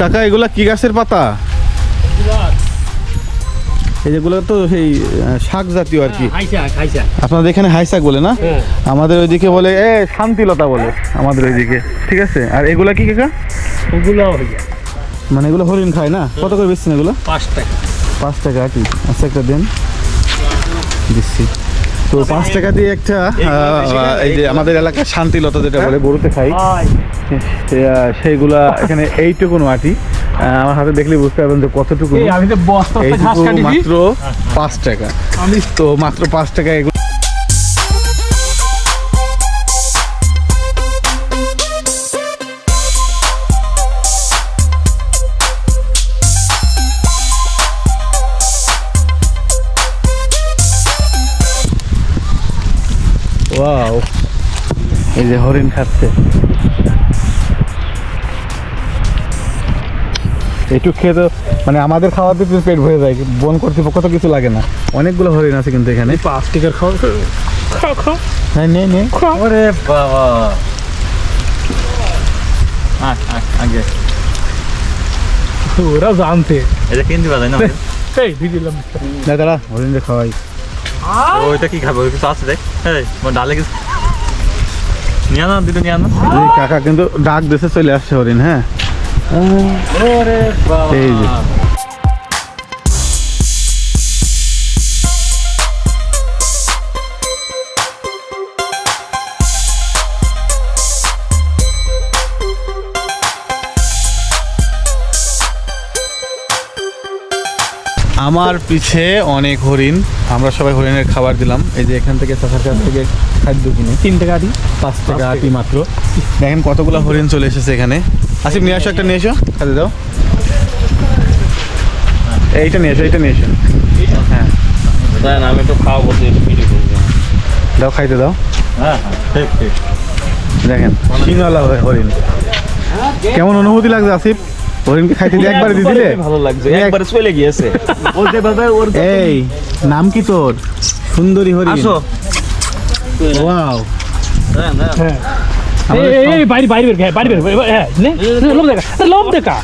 কাকা এগুলা কি গাছের পাতা? এই যেগুলো তো সেই শাক জাতীয় আর কি। খাইছা আপনাদের এখানে হাই শাক বলে না? হ্যাঁ। আমাদের ওইদিকে বলে এ শান্তিলতা বলে আমাদের ওইদিকে। ঠিক আছে? আর এগুলা কি কাকা? ওগুলো মানে এগুলো হরিণ খায় না? কত করে বেচছেন এগুলো? পাঁচ টাকা। পাঁচ টাকা আটি আচ্ছা একটা দেন। দিচ্ছি। তো পাঁচ টাকা দিয়ে একটা এই যে আমাদের এলাকার শান্তিলতা যেটা বলে গরুতে খাই। সেইগুলা এখানে এইটুকু মাটি আমার হাতে দেখলে বুঝতে পারবেন যে কতটুকু মাত্র পাঁচ টাকা। তো মাত্র পাঁচ টাকা এগুলো। ওয়াও এই যে হরিণ খাচ্ছে। একটু খেয়ে তো মানে আমাদের খাওয়াতে তো পেট ভরে যায় বন কর্তৃপক্ষ তো কিছু লাগে না। অনেকগুলো হরিণ আছে কিন্তু এখানে। পাঁচ টাকার খাও। হ্যাঁ নে নে। ওরে বাবা। আগে। ওরা জানতে। এটা কিনতে পারে না? এই দিয়ে দিলাম। না দাঁড়া হরিণকে খাওয়াই। ওইটা কি খাবে? ওই কিছু আছে দেখ এই ডালে কিছু নিয়ে আনো দিদি নিয়ে আনো। কাকা কিন্তু ডাক দেশে চলে আসছে হরিণ হ্যাঁ। এই যে। আমার পিছে অনেক হরিণ। আমরা সবাই হরিণের খাবার দিলাম। এই যে এখান থেকে চাষার কাছ থেকে খাদ্য কিনে। তিন টাকা দিই পাঁচ টাকা আটি মাত্র। দেখেন কতগুলো হরিণ চলে এসেছে এখানে। আসিফ নিয়ে আসো একটা নিয়ে এসো। খাতে দাও। এইটা নিয়ে এসো এইটা নিয়ে এসো। হ্যাঁ। আমি একটু খাওয়া বলতে ভিডিও করব দাও খাইতে দাও। হ্যাঁ হ্যাঁ ঠিক ঠিক। দেখেন। হরিণ। কেমন অনুভূতি লাগছে আসিফ? হরিণকে খাইতে দিয়ে একবারে দিয়ে দিলে? ভালো লাগছে এক- একবারে চলে গিয়েছে। বলতে পারবে ওর এই নাম কি তোর? সুন্দরী হরিণ। আসো। ওয়াও। হ্যাঁ হ্যাঁ। হ্যাঁ। আমাদের এই বাইরে বাইরে বের বাইরে বের হ্যাঁ নে নে, লোভ দেখা। লোভ দেখা।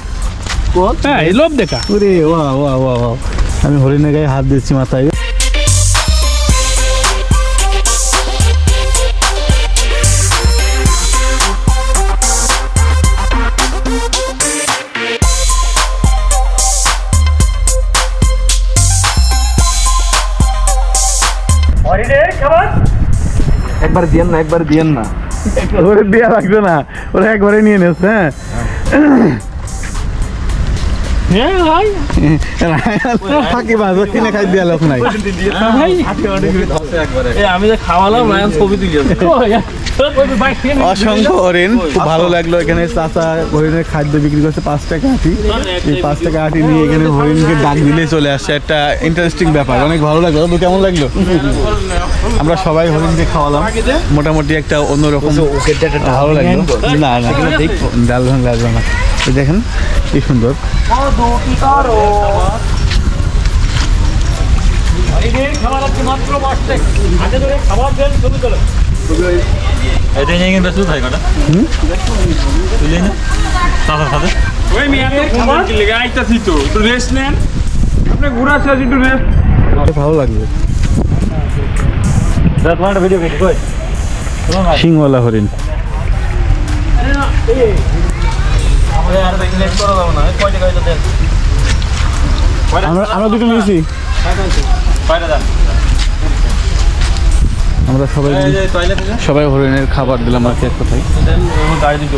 হ্যাঁ লোভ দেখা। ওরে ওয়া ওয়া ওয়া ওয়া আমি হরিণের গায়ে হাত দিচ্ছি মাথায়। একবার দিয়েন না একবার দিয়েন না। ওরে দেওয়া লাগবে না। ওরা একবারে নিয়ে নিস হ্যাঁ। অসংখ্য হরিণ খুব ভালো লাগল এখানে। চাচা হরিণের খাদ্য বিক্রি করছে পাঁচ টাকা আটি। এই পাঁচ টাকা আটি নিয়ে এখানে হরিণকে ডাক দিলে চলে আসছে একটা ইন্টারেস্টিং ব্যাপার। অনেক ভালো লাগল। কেমন লাগল? আমরা সবাই হরিণ দিয়ে খাওয়ালাম। মোটামুটি একটা অন্যরকম ভালো লাগল না না ডাল ভাঙ লাগবে না দেখেন কি সুন্দর হরিণের খাবার আছে মাত্র পাঁচ টাকা হাতে ধরে খাবার দেন ছবি তোলো এটা নিয়ে কিন্তু শুধু থাই কটা তুলে না? সাথে সাথে। ওই মেয়ে খাবার? লেগে আইতাছি তো একটু রেস্ট নেন আপনি একটু রেস্ট ভালো লাগল। শিংওয়ালা হরিণ। আমরা দুটো নিয়েছি। আমরা সবাই সবাই হরিণের খাবার দিলাম আর কি এক কথায়। গাড়ি দিতে